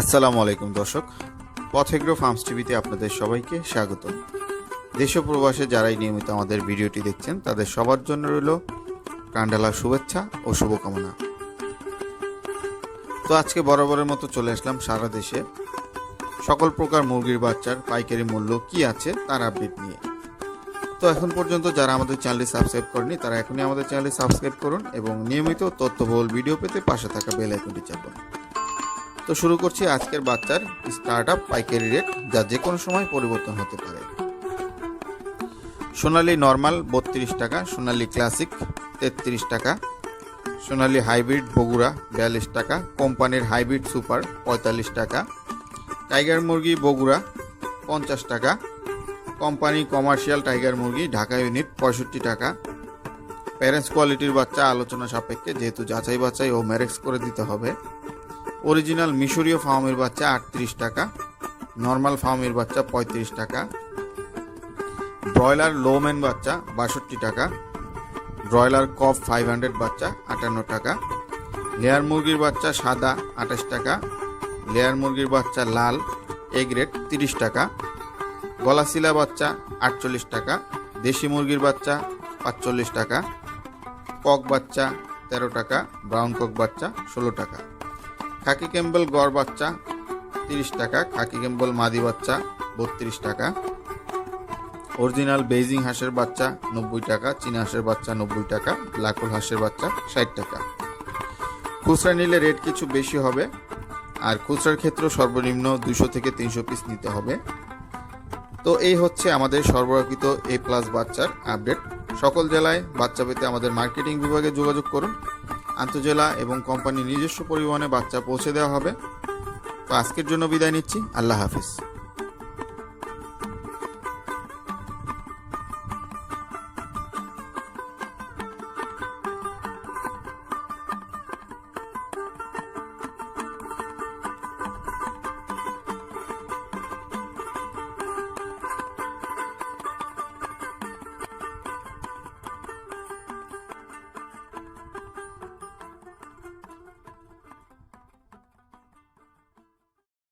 আসসালামু আলাইকুম, দর্শক। পথেগ্রো ফার্মস টিভিতে আপনাদের সবাইকে স্বাগত। দেশ প্রবাসে যারাই নিয়মিত আমাদের ভিডিওটি দেখছেন, তাদের সবার জন্য রইল কান্ডালা শুভেচ্ছা ও শুভকামনা। তো আজকে বরাবরের মতো চলে আসলাম সারা দেশে। সকল প্রকার মুরগির বাচ্চার পাইকারি মূল্য কি আছে তার আপডেট নিয়ে। তো এখন পর্যন্ত যারা আমাদের চ্যানেলটি সাবস্ক্রাইব করেনি তারা এখনই আমাদের চ্যানেলটি সাবস্ক্রাইব করুন এবং নিয়মিত তথ্যবহুল ভিডিও পেতে পাশে থাকা বেল আইকনটি চাপুন তো শুরু করছি আজকের বাচ্চার স্টার্ট আপ পাইকারি রেট যা যে কোনো সময় পরিবর্তন হতে পারে। সোনালি নর্মাল বত্রিশ টাকা, সোনালি ক্লাসিক তেত্রিশ টাকা, সোনালি হাইব্রিড বগুড়া বিয়াল্লিশ টাকা, কোম্পানির হাইব্রিড সুপার পঁয়তাল্লিশ টাকা টাইগার মুরগি বগুড়া পঞ্চাশ টাকা, কোম্পানি কমার্শিয়াল টাইগার মুরগি ঢাকা ইউনিট পঁয়ষট্টি টাকা। প্যারেন্টস কোয়ালিটির বাচ্চা আলোচনা সাপেক্ষে যেহেতু যাচাই বাছাই ও ম্যারেক্স করে দিতে হবে। অরিজিনাল মিশরীয় ফার্মের বাচ্চা আটত্রিশ টাকা, নর্মাল ফার্মের বাচ্চা পঁয়ত্রিশ টাকা, ব্রয়লার লোম্যান বাচ্চা বাষট্টি টাকা, ব্রয়লার কপ ফাইভ হান্ড্রেড বাচ্চা আটান্ন টাকা, লেয়ার মুরগির বাচ্চা সাদা আঠাশ টাকা, লেয়ার মুরগির বাচ্চা লাল এ গ্রেড তিরিশ টাকা, গলাশিলা বাচ্চা আটচল্লিশ টাকা, দেশি মুরগির বাচ্চা পাঁচচল্লিশ টাকা, কক বাচ্চা তেরো টাকা, ব্রাউন কক বাচ্চা ষোলো টাকা। খাকি ক্যাম্বেল গড় বাচ্চা, তিরিশ টাকা। খাকি ক্যাম্বেল মাদি বাচ্চা, বত্রিশ টাকা। অরিজিনাল বেইজিং হাঁসের বাচ্চা, নব্বই টাকা। চীনা হাঁসের বাচ্চা, নব্বই টাকা। লাকুল হাঁসের বাচ্চা, ষাট টাকা। খুচরা নিলে রেট কিছু বেশি হবে। আর খুচরার ক্ষেত্রে সর্বনিম্ন দুশো থেকে তিনশো পিস নিতে হবে। তো এই হচ্ছে আমাদের সরবরাহকৃত এ প্লাস বাচ্চার আপডেট সকল জেলায় বাচ্চা পেতে আমাদের মার্কেটিং বিভাগে যোগাযোগ করুন। আন্তজেলা এবং কোম্পানির নিজস্ব পরিবহনে বাচ্চা পৌঁছে দেওয়া হবে। তো আজকের জন্য বিদায় নিচ্ছি। আল্লাহ হাফিজ।